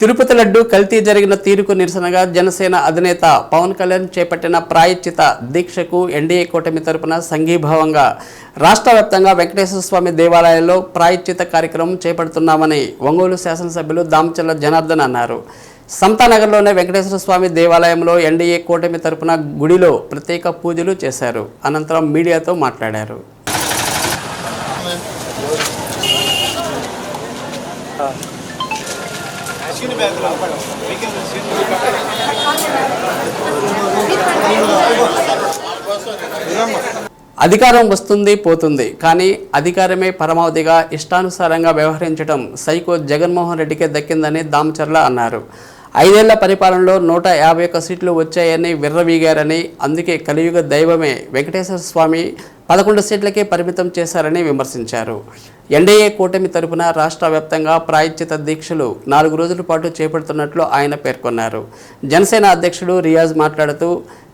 తిరుపతి లడ్డు కల్తీ జరిగిన తీరుకు నిరసనగా జనసేన అధినేత పవన్ కళ్యాణ్ చేపట్టిన ప్రాయశ్చిత దీక్షకు ఎన్డీఏ కూటమి తరపున సంఘీభావంగా రాష్ట్ర వ్యాప్తంగా వెంకటేశ్వర స్వామి దేవాలయాల్లో ప్రాయశ్చిత కార్యక్రమం చేపడుతున్నామని ఒంగోలు శాసనసభ్యులు దామచల్ల జనార్దన్ అన్నారు. సంతానగర్లోనే వెంకటేశ్వర స్వామి దేవాలయంలో ఎన్డీఏ కూటమి తరపున గుడిలో ప్రత్యేక పూజలు చేశారు. అనంతరం మీడియాతో మాట్లాడారు. అధికారం వస్తుంది పోతుంది. కానీ అధికారమే పరమావధిగా ఇష్టానుసారంగా వ్యవహరించడం సైకో జగన్మోహన్ రెడ్డికే దక్కిందని దామచర్ల అన్నారు. ఐదేళ్ళ పరిపాలనలో నూట యాభై ఒక్క సీట్లు వచ్చాయని విర్రవీగారని అందుకే కలియుగ దైవమే వెంకటేశ్వర స్వామి పదకొండు సీట్లకే పరిమితం చేశారని విమర్శించారు. ఎన్డీఏ కూటమి తరపున రాష్ట్ర వ్యాప్తంగా ప్రాయశ్చిత దీక్షలు నాలుగు రోజుల పాటు చేపడుతున్నట్లు ఆయన పేర్కొన్నారు. జనసేన అధ్యక్షుడు రియాజ్ మాట్లాడుతూ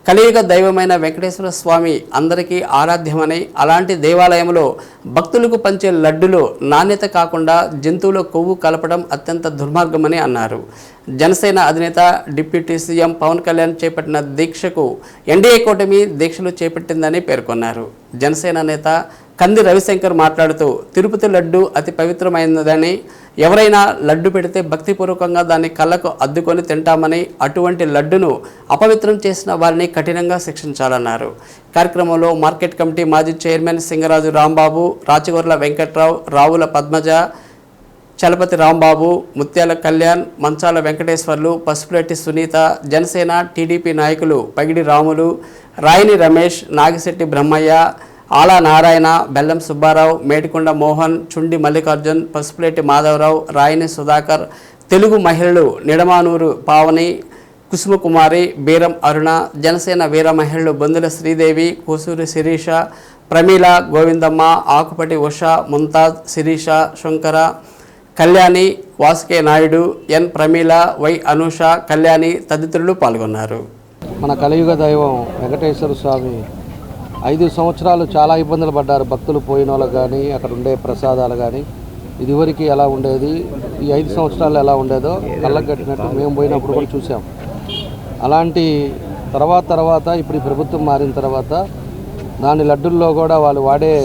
కలియుగ దైవమైన వెంకటేశ్వర స్వామి అందరికీ ఆరాధ్యమని అలాంటి దేవాలయంలో భక్తులకు పంచే లడ్డులో నాణ్యత కాకుండా జంతువుల కొవ్వు కలపడం అత్యంత దుర్మార్గమని అన్నారు. జనసేన అధినేత డిప్యూటీ సీఎం పవన్ కళ్యాణ్ చేపట్టిన దీక్షకు ఎన్డీఏ కూటమి దీక్షలు చేపట్టిందని పేర్కొన్నారు. జనసేన నేత కంది రవిశంకర్ మాట్లాడుతూ తిరుపతి లడ్డు అతి పవిత్రమైనదని ఎవరైనా లడ్డు పెడితే భక్తిపూర్వకంగా దాన్ని కళ్ళకు అద్దుకొని తింటామని అటువంటి లడ్డును అపవిత్రం చేసిన వారిని కఠినంగా శిక్షించాలన్నారు. కార్యక్రమంలో మార్కెట్ కమిటీ మాజీ చైర్మన్ సింగరాజు రాంబాబు రాచగొర్ల వెంకట్రావు రావుల పద్మజ చలపతి రాంబాబు ముత్యాల కళ్యాణ్ మంచాల వెంకటేశ్వర్లు పసుపులెట్టి సునీత జనసేన టీడీపీ నాయకులు పగిడి రాములు రాయిని రమేష్ నాగిశెట్టి బ్రహ్మయ్య ఆలా నారాయణ బెల్లం సుబ్బారావు మేటికొండ మోహన్ చుండి మల్లికార్జున్ పసుపులేటి మాధవరావు రాయిని సుధాకర్ తెలుగు మహిళలు నిడమానూరు పావని కుసుమకుమారి బీరం అరుణ జనసేన వీర మహిళలు బొందుల శ్రీదేవి కూసూరి శిరీష ప్రమీల గోవిందమ్మ ఆకుపటి ఉష ముంతాజ్ శిరీష శంకర కళ్యాణి వాసుకే నాయుడు ఎన్ ప్రమీల వై అనూష కళ్యాణి తదితరులు పాల్గొన్నారు. మన కలియుగ దైవం వెంకటేశ్వర స్వామి ఐదు సంవత్సరాలు చాలా ఇబ్బందులు పడ్డారు. భక్తులు పోయిన వాళ్ళకి కానీ అక్కడ ఉండే ప్రసాదాలు కానీ ఇదివరకు ఎలా ఉండేది? ఈ ఐదు సంవత్సరాలు ఎలా ఉండేదో కళ్ళకు కట్టినట్టు మేము పోయినప్పుడు కూడా చూసాం. అలాంటి తర్వాత తర్వాత ఇప్పుడు ఈ ప్రభుత్వం మారిన తర్వాత దాని లడ్డుల్లో కూడా వాళ్ళు వాడే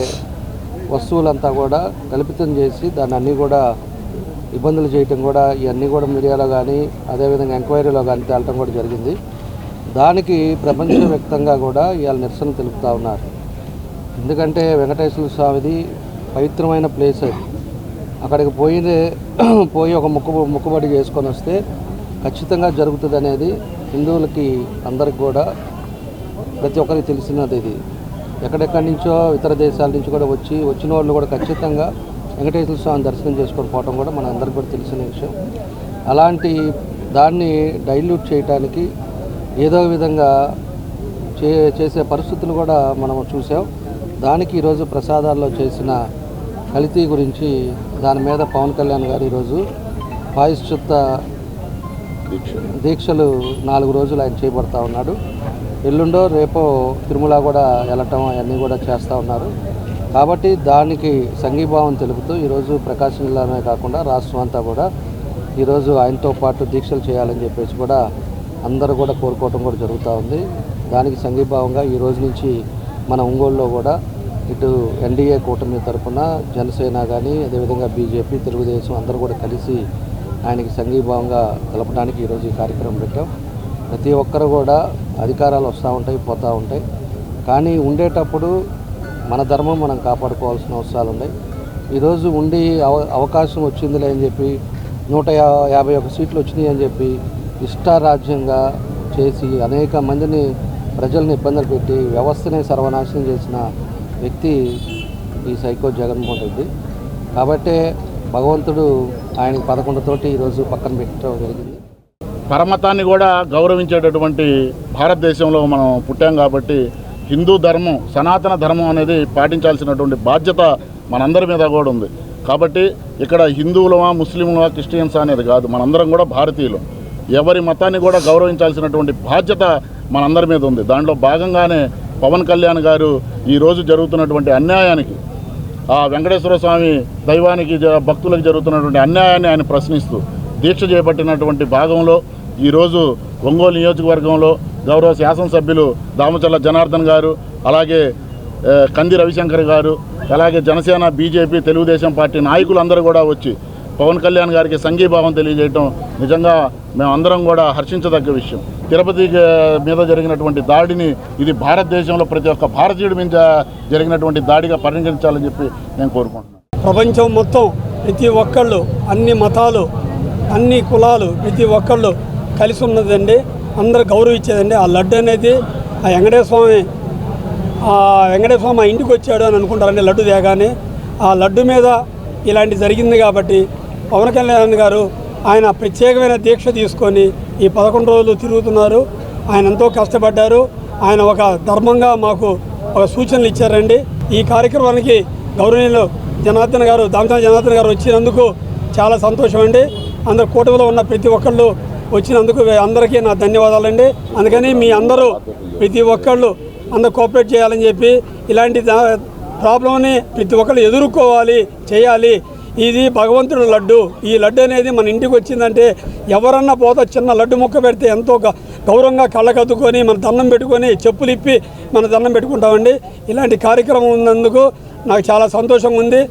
వస్తువులంతా కూడా కల్పితం చేసి దాన్ని అన్నీ కూడా ఇబ్బందులు చేయటం కూడా ఇవన్నీ కూడా మీడియాలో కానీ అదేవిధంగా ఎంక్వైరీలో కానీ తేలటం కూడా జరిగింది. దానికి ప్రపంచవ్యాప్తంగా కూడా ఇవాళ నిరసన తెలుపుతూ ఉన్నారు. ఎందుకంటే వెంకటేశ్వర స్వామిది పవిత్రమైన ప్లేస్ అది. అక్కడికి పోయిన పోయి ఒక ముక్కు ముక్కుబడి చేసుకొని వస్తే ఖచ్చితంగా జరుగుతుంది అనేది హిందువులకి అందరికి కూడా ప్రతి ఒక్కరికి తెలిసినది ఇది. ఎక్కడెక్కడి నుంచో ఇతర దేశాల నుంచి కూడా వచ్చి వచ్చిన వాళ్ళు కూడా ఖచ్చితంగా వెంకటేశ్వర స్వామి దర్శనం చేసుకొని పోవటం కూడా మన అందరికి కూడా తెలిసిన విషయం. అలాంటి దాన్ని డైల్యూట్ చేయడానికి ఏదో విధంగా చే చేసే పరిస్థితులు కూడా మనం చూసాం. దానికి ఈరోజు ప్రసాదాల్లో చేసిన కల్తీ గురించి దాని మీద పవన్ కళ్యాణ్ గారు ఈరోజు పారిశుద్ధ దీక్షలు నాలుగు రోజులు ఆయన చేపడతా ఉన్నాడు. ఎల్లుండో రేపో తిరుమల కూడా వెళ్ళటం అవన్నీ కూడా చేస్తూ ఉన్నారు. కాబట్టి దానికి సంఘీభావం తెలుపుతూ ఈరోజు ప్రకాశం జిల్లానే కాకుండా రాష్ట్రం అంతా కూడా ఈరోజు ఆయనతో పాటు దీక్షలు చేయాలని చెప్పేసి కూడా అందరూ కూడా కోరుకోవటం కూడా జరుగుతూ ఉంది. దానికి సంఘీభావంగా ఈ రోజు నుంచి మన ఒంగోలులో కూడా ఇటు ఎన్డీఏ కూటమి తరఫున జనసేన కానీ అదేవిధంగా బీజేపీ తెలుగుదేశం అందరూ కూడా కలిసి ఆయనకి సంఘీభావంగా తెలపడానికి ఈరోజు ఈ కార్యక్రమం పెట్టాం. ప్రతి ఒక్కరు కూడా అధికారాలు వస్తూ ఉంటాయి పోతూ ఉంటాయి. కానీ ఉండేటప్పుడు మన ధర్మం మనం కాపాడుకోవాల్సిన అవసరాలు ఉన్నాయి. ఈరోజు ఉండి అవ అవకాశం వచ్చిందిలే అని చెప్పి నూట యాభై ఒక సీట్లు వచ్చినాయి అని చెప్పి ఇష్టారాజ్యంగా చేసి అనేక మందిని ప్రజల్ని ఇబ్బందులు పెట్టి వ్యవస్థని సర్వనాశనం చేసిన వ్యక్తి ఈ సైకో జగన్మోహన్ రెడ్డి. కాబట్టే భగవంతుడు ఆయన పదకొండుతోటి ఈరోజు పక్కన పెట్టడం జరిగింది. పరమతాన్ని కూడా గౌరవించేటటువంటి భారతదేశంలో మనం పుట్టాం కాబట్టి హిందూ ధర్మం సనాతన ధర్మం అనేది పాటించాల్సినటువంటి బాధ్యత మనందరి మీద కూడా ఉంది. కాబట్టి ఇక్కడ హిందువులమా ముస్లింలమా క్రిస్టియన్స్ అనేది కాదు. మనందరం కూడా భారతీయులు. ఎవరి మతాన్ని కూడా గౌరవించాల్సినటువంటి బాధ్యత మనందరి మీద ఉంది. దాంట్లో భాగంగానే పవన్ కళ్యాణ్ గారు ఈరోజు జరుగుతున్నటువంటి అన్యాయానికి ఆ వెంకటేశ్వర స్వామి దైవానికి జ- భక్తులకు జరుగుతున్నటువంటి అన్యాయాన్ని ఆయన ప్రశ్నిస్తూ దీక్ష చేపట్టినటువంటి భాగంలో ఈరోజు ఒంగోలు నియోజకవర్గంలో గౌరవ శాసనసభ్యులు దామచర్ల జనార్దన్ గారు అలాగే కంది రవిశంకర్ గారు అలాగే జనసేన బీజేపీ తెలుగుదేశం పార్టీ నాయకులందరూ కూడా వచ్చి పవన్ కళ్యాణ్ గారికి సంఘీభావం తెలియజేయటం నిజంగా మేమందరం కూడా హర్షించదగ్గ విషయం. తిరుపతి మీద జరిగినటువంటి దాడిని ఇది భారతదేశంలో ప్రతి ఒక్క భారతీయుడి మీద జరిగినటువంటి దాడిగా పరిగణించాలని చెప్పి నేను కోరుకుంటున్నాను. ప్రపంచం మొత్తం ప్రతి ఒక్కళ్ళు అన్ని మతాలు అన్ని కులాలు ప్రతి ఒక్కళ్ళు కలిసి ఉన్నదండి. అందరు గౌరవించేదండి. ఆ లడ్డు అనేది ఆ వెంకటేశ్వర స్వామి ఆ వెంకటేశ్వర స్వామి ఇంటికి వచ్చాడు అని అనుకుంటారండి లడ్డు తేగానే. ఆ లడ్డు మీద ఇలాంటి జరిగింది కాబట్టి పవన్ కళ్యాణ్ గారు ఆయన ప్రత్యేకమైన దీక్ష తీసుకొని ఈ పదకొండు రోజులు తిరుగుతున్నారు. ఆయన ఎంతో కష్టపడ్డారు. ఆయన ఒక ధర్మంగా మాకు ఒక సూచనలు ఇచ్చారండి. ఈ కార్యక్రమానికి గౌరవనీయులు జనార్దన్ గారు దామచంద్ర జనార్దన్ గారు వచ్చినందుకు చాలా సంతోషం అండి అందరు కూటమిలో ఉన్న ప్రతి ఒక్కళ్ళు వచ్చినందుకు అందరికీ నా ధన్యవాదాలండి. అందుకని మీ అందరూ ప్రతి ఒక్కళ్ళు అందరు కోఆపరేట్ చేయాలని చెప్పి ఇలాంటి ప్రాబ్లమ్ని ప్రాబ్లంని ప్రతి ఒక్కళ్ళు ఎదుర్కోవాలి చేయాలి. ఇది భగవంతుడు లడ్డు. ఈ లడ్డు అనేది మన ఇంటికి వచ్చిందంటే ఎవరన్నా పోతా చిన్న లడ్డు ముక్క పెడితే ఎంతో గౌరవంగా కళ్ళకద్దుకొని మన దండం పెట్టుకొని చెప్పులు ఇప్పి మన దండం పెట్టుకుంటామండి. ఇలాంటి కార్యక్రమం ఉన్నందుకు నాకు చాలా సంతోషంగా ఉంది.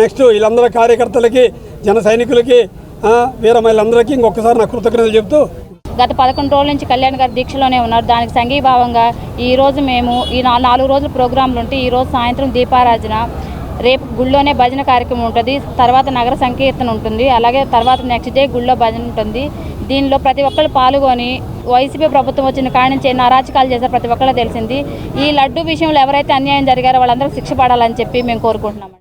నెక్స్ట్ వీళ్ళందరూ కార్యకర్తలకి జన సైనికులకి ఆ, వీర మహిళలందరికీ ఇంకొకసారి నా కృతజ్ఞతలు చెప్తూ గత పదకొండు రోజుల నుంచి కళ్యాణ్ గారు దీక్షలోనే ఉన్నారు. దానికి సంఘీభావంగా ఈరోజు మేము ఈ నాలుగు రోజుల ప్రోగ్రాంలు ఉంటే ఈరోజు సాయంత్రం దీపారాజన రేపు గుళ్ళోనే భజన కార్యక్రమం ఉంటుంది. తర్వాత నగర సంకీర్తన ఉంటుంది. అలాగే తర్వాత నెక్స్ట్ డే గుళ్ళో భజన ఉంటుంది. దీనిలో ప్రతి ఒక్కరు పాల్గొని వైసీపీ ప్రభుత్వం వచ్చిన కాడి నుంచి ఎన్నో అరాచకాలు చేశారు ప్రతి ఒక్కళ్ళు తెలిసింది. ఈ లడ్డు విషయంలో ఎవరైతే అన్యాయం జరిగారో వాళ్ళందరూ శిక్ష పడాలని చెప్పి మేము కోరుకుంటున్నాం